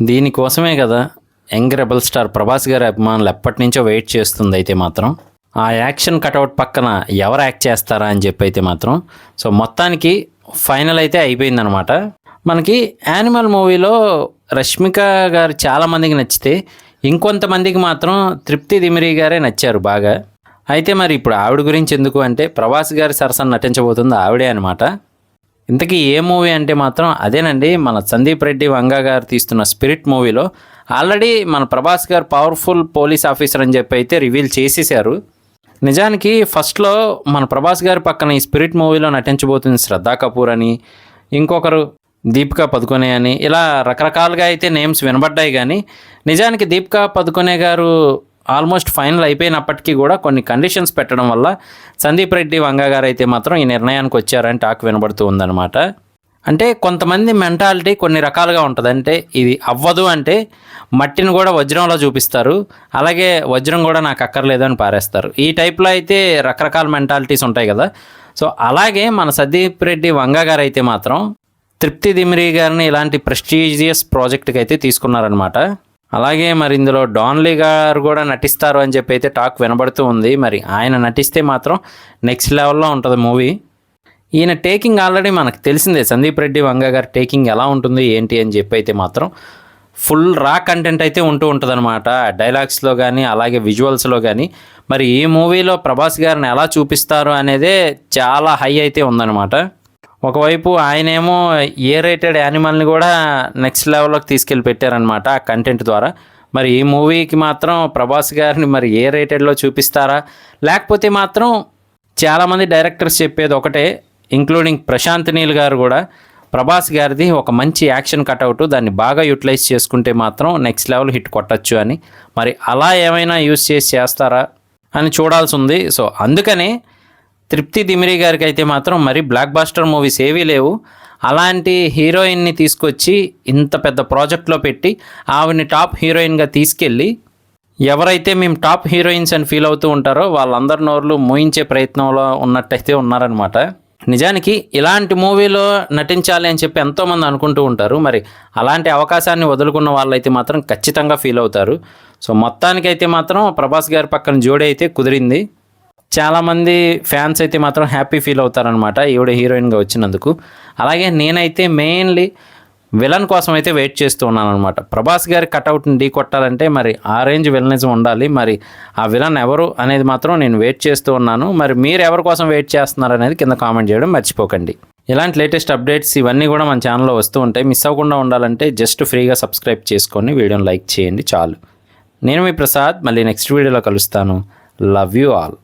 దీనికోసమే కదా young rebel star Prabhas గారి అభిమానులు ఎప్పటి నుంచో వెయిట్ చేస్తుంది అయితే మాత్రం. ఆ యాక్షన్ కటౌట్ పక్కన ఎవరు యాక్ట్ చేస్తారా అని చెప్పి అయితే మాత్రం. సో మొత్తానికి ఫైనల్ అయితే అయిపోయిందనమాట మనకి యానిమల్ మూవీలో రష్మిక గారు చాలామందికి నచ్చితే ఇంకొంతమందికి మాత్రం తృప్తి దిమిరి గారే నచ్చారు బాగా. అయితే మరి ఇప్పుడు ఆవిడ గురించి ఎందుకు అంటే ప్రభాస్ గారి సరసన నటించబోతుంది ఆవిడే అనమాట ఇంతకీ ఏ మూవీ అంటే మాత్రం అదేనండి. మన సందీప్ రెడ్డి వంగ గారు తీస్తున్న స్పిరిట్ మూవీలో ఆల్రెడీ మన ప్రభాస్ గారు పవర్ఫుల్ పోలీస్ ఆఫీసర్ అని చెప్పి అయితే రివీల్ చేసేసారు నిజానికి ఫస్ట్లో మన ప్రభాస్ గారి పక్కన ఈ స్పిరిట్ మూవీలో నటించబోతుంది శ్రద్ధా కపూర్ అని ఇంకొకరు దీపికా పదుకొనే అని ఇలా రకరకాలుగా అయితే నేమ్స్ వినబడ్డాయి కానీ నిజానికి దీపికా పదుకొనే గారు ఆల్మోస్ట్ ఫైనల్ అయిపోయినప్పటికీ కూడా కొన్ని కండిషన్స్ పెట్టడం వల్ల సందీప్ రెడ్డి వంగ గారు అయితే మాత్రం ఈ నిర్ణయానికి వచ్చారని టాక్ వినబడుతూ ఉందన్నమాట. అంటే కొంతమంది మెంటాలిటీ కొన్ని రకాలుగా ఉంటుంది. అంటే ఇది అవ్వదు అంటే మట్టిని కూడా వజ్రంలో చూపిస్తారు. అలాగే వజ్రం కూడా నాకు అక్కర్లేదు అని పారేస్తారు. ఈ టైప్లో అయితే రకరకాల మెంటాలిటీస్ ఉంటాయి కదా. సో అలాగే మన సందీప్ రెడ్డి వంగ గారు అయితే మాత్రం తృప్తి దిమిరి గారిని ఇలాంటి ప్రెస్టీజియస్ ప్రాజెక్ట్కి అయితే తీసుకున్నారనమాట అలాగే మరి ఇందులో డాన్లీ గారు కూడా నటిస్తారు అని చెప్పి అయితే టాక్ వినబడుతూ ఉంది. మరి ఆయన నటిస్తే మాత్రం నెక్స్ట్ లెవెల్లో ఉంటుంది మూవీ. ఈయన టేకింగ్ ఆల్రెడీ మనకు తెలిసిందే. సందీప్ రెడ్డి వంగ గారి టేకింగ్ ఎలా ఉంటుంది ఏంటి అని చెప్పి అయితే మాత్రం ఫుల్ రా కంటెంట్ అయితే ఉంటూ ఉంటుందన్నమాట. డైలాగ్స్లో కానీ అలాగే విజువల్స్లో కానీ మరి ఈ మూవీలో ప్రభాస్ గారిని ఎలా చూపిస్తారు అనేదే చాలా హై అయితే ఉందన్నమాట. ఒకవైపు ఆయనేమో ఏ రేటెడ్ యానిమల్ని కూడా నెక్స్ట్ లెవెల్లోకి తీసుకెళ్ళి పెట్టారనమాట ఆ కంటెంట్ ద్వారా. మరి ఈ మూవీకి మాత్రం ప్రభాస్ గారిని మరి ఏ రేటెడ్లో చూపిస్తారా? లేకపోతే మాత్రం చాలామంది డైరెక్టర్స్ చెప్పేది ఒకటే ఇంక్లూడింగ్ ప్రశాంత్ నీల్ గారు కూడా ప్రభాస్ గారిది ఒక మంచి యాక్షన్ కట్అవుట్ దాన్ని బాగా యూటిలైజ్ చేసుకుంటే మాత్రం నెక్స్ట్ లెవెల్ హిట్ కొట్టచ్చు అని. మరి అలా ఏమైనా యూస్ చేసి చేస్తారా అని చూడాల్సి ఉంది. సో అందుకనే తృప్తి దిమిరి గారికి అయితే మాత్రం మరి బ్లాక్ బాస్టర్ మూవీస్ ఏవీ లేవు. అలాంటి హీరోయిన్ని తీసుకొచ్చి ఇంత పెద్ద ప్రాజెక్ట్లో పెట్టి ఆవిడని టాప్ హీరోయిన్గా తీసుకెళ్ళి ఎవరైతే మేము టాప్ హీరోయిన్స్ అని ఫీల్ అవుతూ ఉంటారో వాళ్ళందరి నోర్లు మోయించే ప్రయత్నంలో ఉన్నట్టయితే ఉన్నారనమాట నిజానికి ఇలాంటి మూవీలో నటించాలి అని చెప్పి ఎంతోమంది అనుకుంటూ ఉంటారు. మరి అలాంటి అవకాశాన్ని వదులుకున్న వాళ్ళైతే మాత్రం ఖచ్చితంగా ఫీల్ అవుతారు. సో మొత్తానికైతే మాత్రం ప్రభాస్ గారి పక్కన జోడీ అయితే కుదిరింది. చాలామంది ఫ్యాన్స్ అయితే మాత్రం హ్యాపీ ఫీల్ అవుతారనమాట ఈవిడ హీరోయిన్గా వచ్చినందుకు. అలాగే నేనైతే మెయిన్లీ విలన్ కోసం అయితే వెయిట్ చేస్తూ ఉన్నాను అనమాట ప్రభాస్ గారి కట్అవుట్ని ఢీ కొట్టాలంటే మరి ఆ రేంజ్ విలనిజం ఉండాలి. మరి ఆ విలన్ ఎవరు అనేది మాత్రం నేను వెయిట్ చేస్తూ ఉన్నాను. మరి మీరు ఎవరి కోసం వెయిట్ చేస్తున్నారు అనేది కింద కామెంట్ చేయడం మర్చిపోకండి. ఇలాంటి లేటెస్ట్ అప్డేట్స్ ఇవన్నీ కూడా మన ఛానల్లో వస్తూ ఉంటాయి. మిస్ అవ్వకుండా ఉండాలంటే జస్ట్ ఫ్రీగా సబ్స్క్రైబ్ చేసుకొని వీడియోని లైక్ చేయండి చాలు. నేను మీ ప్రసాద్. మళ్ళీ నెక్స్ట్ వీడియోలో కలుస్తాను. Love you all.